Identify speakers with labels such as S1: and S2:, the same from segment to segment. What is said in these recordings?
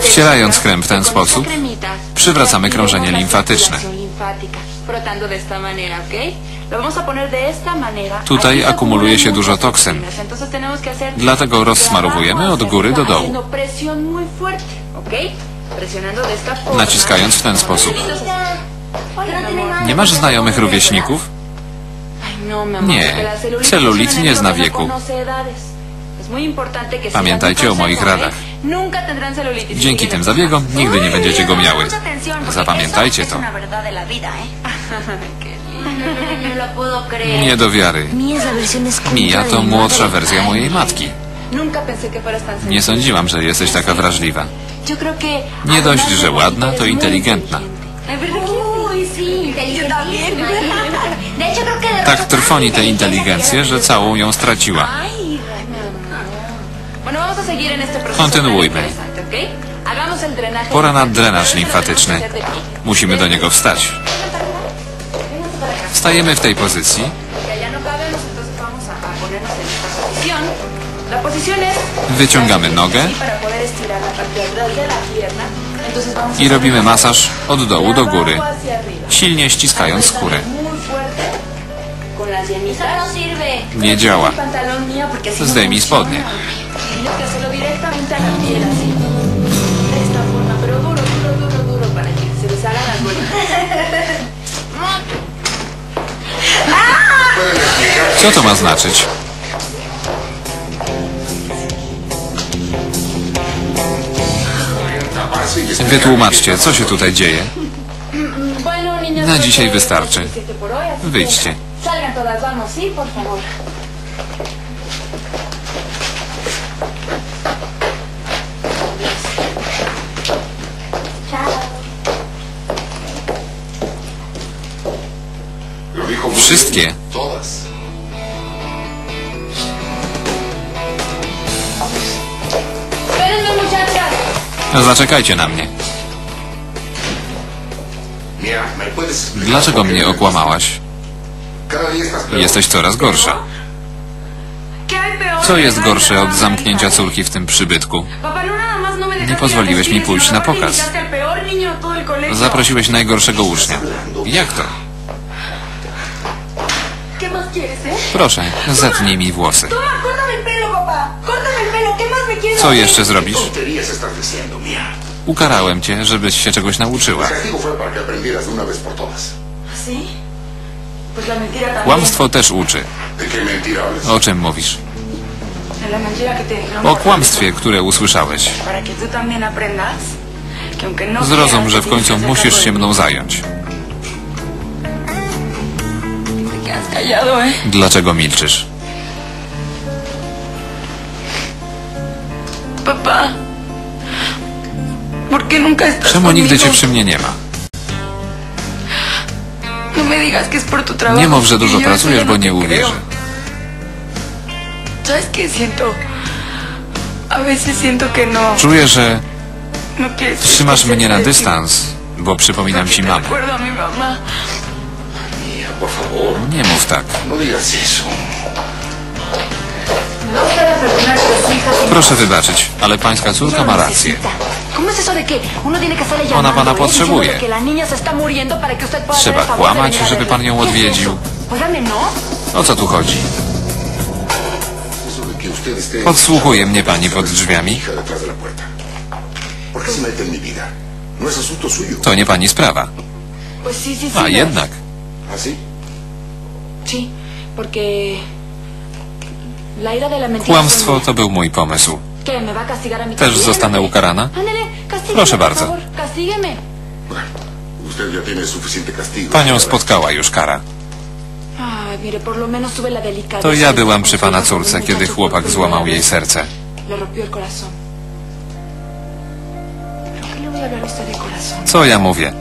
S1: Wcielając krem w ten sposób, przywracamy krążenie limfatyczne. Tutaj akumuluje się dużo toksyn. Dlatego rozsmarowujemy od góry do dołu. Naciskając w ten sposób.
S2: Amor.
S1: Nie masz znajomych rówieśników?
S2: No,
S1: Nie, celulit nie zna wieku.
S2: no sigan
S1: Pamiętajcie
S2: mi
S1: o moich radach.
S2: ¿Eh?
S1: Dzięki tym zabiegom nigdy nie będziecie go miały. Zapamiętajcie to.
S3: ¿eh? No.
S1: Nie do wiary. Mija to młodsza wersja mojej matki. Nie sądziłam, że jesteś taka wrażliwa. Nie dość, że ładna, to inteligentna.
S2: inteligente. Ay, ¿verdad que
S3: Uy, sí, inteligentísima. De hecho, creo que de
S1: Tak trwoni tę inteligencję, że całą ją straciła.
S2: Bueno, vamos a seguir en este proceso
S1: Kontynuujmy. Pora na drenaż limfatyczny. Musimy do niego wstać. Stajemy w tej pozycji.
S2: No.
S1: Wyciągamy nogę i robimy masaż od dołu do góry, silnie ściskając skórę.
S3: No.
S1: Nie działa.
S2: No
S1: Zdejmij
S2: funciona.
S1: spodnie.
S2: Tienes que hacerlo directamente a la piel así. De esta forma, pero duro, duro, duro, duro para que se les las bolitas.
S1: Co to ma znaczyć? Wytłumaczcie, co się tutaj dzieje. Na
S2: creo
S1: dzisiaj wystarczy. Wyjdźcie. Zaczekajcie na mnie.
S4: Mira, ¿me puedes explicar
S1: Dlaczego mnie okłamałaś? Jesteś coraz gorsza. Co jest gorsze od zamknięcia córki w tym przybytku?
S2: No no
S1: Nie pozwoliłeś mi pójść na pokaz. Zaprosiłeś najgorszego ucznia. Jak to?
S2: ¿Qué más quieres, eh?
S1: Proszę, zetnij mi włosy.
S2: Toma, córtame el pelo, papá. Córtame el pelo. ¿Qué más me quieres
S1: Co jeszcze zrobisz? Ukarałem cię, żebyś się czegoś nauczyła.
S2: También.
S1: Kłamstwo też uczy. O czym mówisz? O kłamstwie, które usłyszałeś.
S2: No
S1: Zrozum, że w końcu musisz się mną zająć.
S2: Callado, eh?
S1: Dlaczego milczysz?
S2: Papá. ¿Por qué nunca estás
S1: Czemu nigdy cię przy mnie nie ma?
S2: No me digas que es por tu trabajo.
S1: Nie mów, że dużo
S2: Y eso
S1: pracujesz, bo
S2: no
S1: nie uwierzę.
S2: ¿Sabes qué siento? A veces siento que no.
S1: Czuję, że
S2: No quieres.
S1: trzymasz mnie na dystans, bo przypominam ci mamę.
S2: recuerdo a mi mamá.
S4: Por favor,
S1: Nie mów tak.
S4: no digas eso.
S1: Proszę wybaczyć, ale pańska córka ma rację.
S3: ¿Cómo es eso de que uno tiene que estarle
S1: Ona pana potrzebuje. Trzeba kłamać, żeby pan ją
S3: ¿Qué es
S1: odwiedził.
S3: no.
S1: O co tu chodzi? Podsłuchuje mnie pani pod drzwiami?
S4: No.
S1: To nie pani sprawa. A
S2: me-
S1: jednak.
S2: Sí, porque. La ira de la mentira.
S1: Kłamstwo to był mój pomysł.
S2: ¿Qué? ¿Me va a castigar a mí
S1: Też
S2: también,
S1: zostanę ukarana?
S2: Castígueme.
S1: Proszę
S2: por
S1: bardzo.
S2: favor, Castígueme.
S4: Bueno, usted ya tiene suficiente castigo.
S1: Panią
S4: señora.
S1: spotkała już kara.
S2: Ay, mire, por lo menos tuve la delicadeza.
S1: To ja
S2: de
S1: byłam przy pana córce, kiedy
S2: muchacho
S1: chłopak
S2: por
S1: złamał jej
S2: vez.
S1: serce.
S2: Le rompió el corazón. ¿Pero qué le voy a hablar a usted de corazón?
S1: Co ja mówię?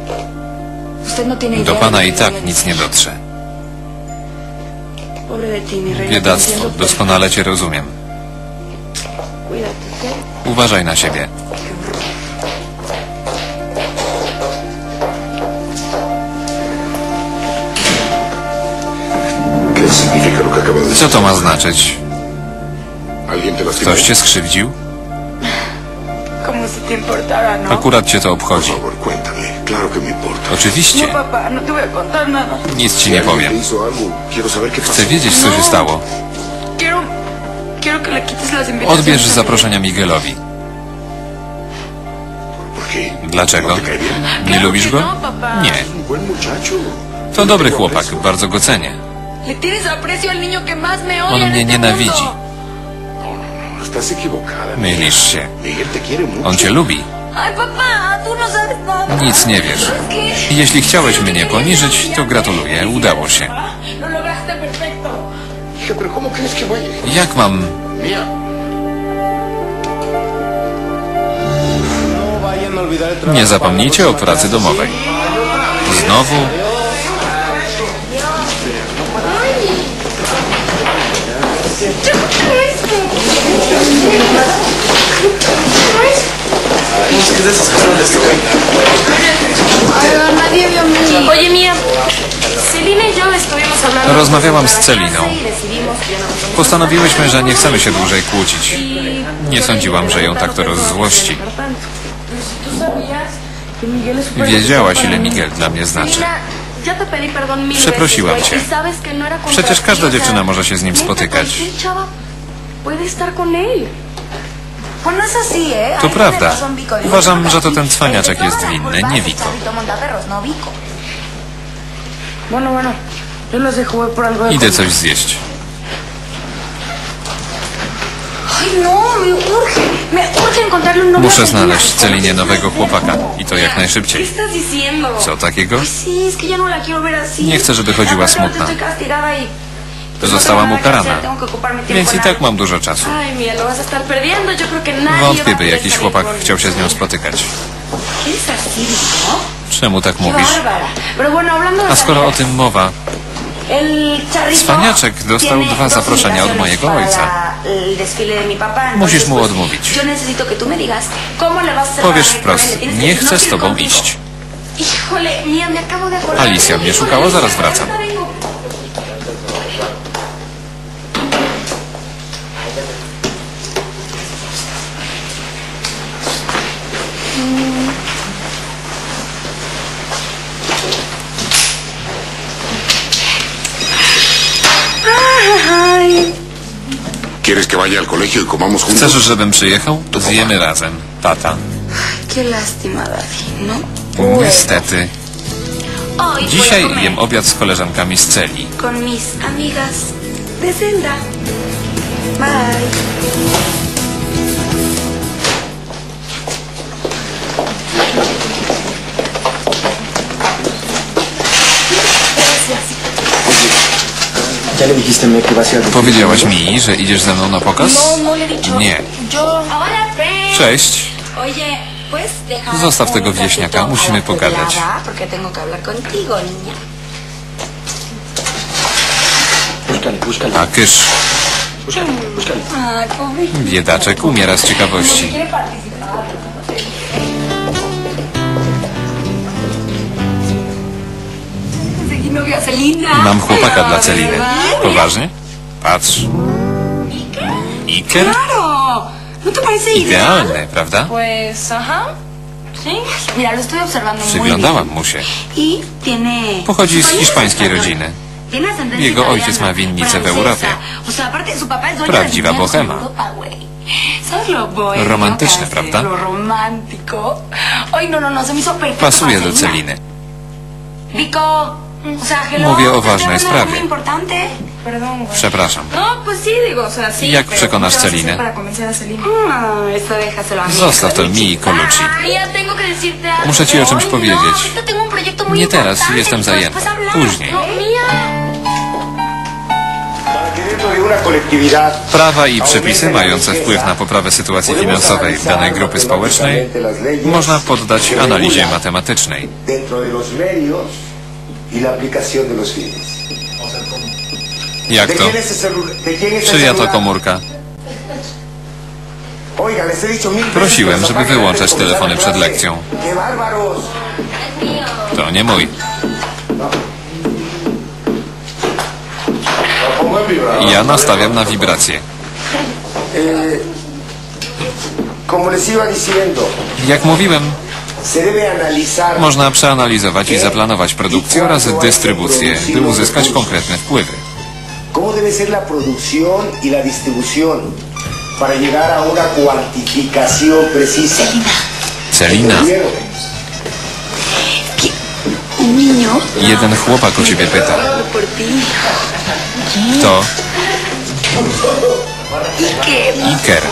S2: Usted no tiene idea
S1: Do
S2: de
S1: pana
S2: lo
S1: i
S2: que
S1: tak nic nie dotrze. Biedactwo, doskonale cię rozumiem. Uważaj na siebie. Co to ma znaczyć? Ktoś cię skrzywdził?
S2: ¿no?
S1: Akurat cię to obchodzi.
S4: Favor, cuéntame. Claro que me importa.
S1: Oczywiście.
S2: No, no nada.
S1: Nic ci nie powiem. Chcę wiedzieć, co się stało. Odbierz zaproszenia Miguelowi. Dlaczego?
S4: ¿No?
S1: Nie lubisz go? Nie. To dobry chłopak, bardzo go cenię. On mnie nienawidzi.
S4: No.
S1: Mylisz się. On cię lubi. Nic nie wiesz. Jeśli chciałeś mnie poniżyć, to gratuluję, udało się. Jak mam... Nie zapomnijcie o pracy domowej. Znowu? Rozmawiałam z Celiną.
S2: y no
S1: Postanowiłyśmy, że nie chcemy się dłużej kłócić. Nie sądziłam, że ją tak to rozzłości.
S2: ¿Tú sabías que Miguel es súper
S1: Wiedziałaś, ile Miguel dla mnie znaczy. Przeprosiłam cię.
S2: y no
S1: Przecież każda dziewczyna może się z nim spotykać. To
S3: Ahí
S1: prawda.
S3: tiene razón Vico. Yo
S1: Uważam, że to ten cwaniaczek jest winny, nie Wiko.
S3: no
S1: Idę coś zjeść.
S3: No.
S1: Muszę znaleźć Celinie nowego chłopaka. I to jak
S2: ¿Qué
S1: najszybciej. Co takiego?
S3: No.
S1: Nie chcę, żeby chodziła smutna.
S3: No que ocuparme tiempo
S1: Więc i tak mam dużo czasu. Wątpię, by jakiś chłopak chciał się z nią spotykać.
S3: Vico.
S1: Czemu tak mówisz? A skoro o tym mowa, Cwaniaczek dostał dwa zaproszenia od mojego ojca. Musisz mu odmówić. Powiesz wprost, nie
S3: decir,
S1: chcę
S3: no
S1: z tobą iść. Alicja mnie szukała, zaraz wracam.
S4: ¿Quieres que vaya al colegio y comamos juntos?
S1: Chcesz, żebym przyjechał? Zjemy razem. Tata.
S3: Qué lástima, Daddy, ¿no?
S1: Niestety.
S3: Hoy
S1: Dzisiaj
S3: voy a comer
S1: jem obiad z koleżankami z celi.
S3: con mis amigas de. Bye.
S1: Powiedziałaś mi, że idziesz ze mną na pokaz?
S3: No, no.
S1: Nie. Cześć. Zostaw tego wieśniaka, musimy pogadać. A kysz. Biedaczek umiera z ciekawości. Mam chłopaka dla Celiny. Poważnie? Patrz. Iker?
S3: ¿No te parece ideal?
S1: Idealny, prawda? Przyglądałam mu się.
S3: Y.
S1: Pochodzi z hiszpańskiej rodziny. Jego ojciec ma winnicę w. Europie. Prawdziwa bohema.
S3: Europa, güey. ¿Sabes lo bohemio
S1: Romantyczne, prawda?
S3: No, no,
S1: Pasuje do. Celiny.
S3: Vico, o sea, hello,
S1: Mówię o ważnej sprawie. Przepraszam.
S2: No.
S1: Jak przekonasz
S2: ¿cómo te vas a hacer
S1: Celinę?
S3: Ah, mí.
S1: Zostaw to mi i Colucci.
S2: Algo.
S1: Muszę ci o czymś powiedzieć.
S3: No, muy
S1: Nie teraz, jestem
S3: hablamos.
S1: Później.
S2: No,
S1: Prawa i przepisy mające wpływ na poprawę sytuacji finansowej danej grupy społecznej można poddać analizie matematycznej.
S5: dentro de los medios y la aplicación de los fines.
S1: Jak
S5: ¿De
S1: to? Czyja to komórka? Prosiłem, żeby wyłączać telefony przed lekcją. To nie mój.
S5: Vibrador.
S1: Ja nastawiam na wibrację.
S5: diciendo,
S1: Jak mówiłem, można przeanalizować i zaplanować produkcję oraz dystrybucję, by uzyskać konkretne wpływy. Celina. Jeden chłopak o ciebie pyta.
S3: Kto?
S1: Iker.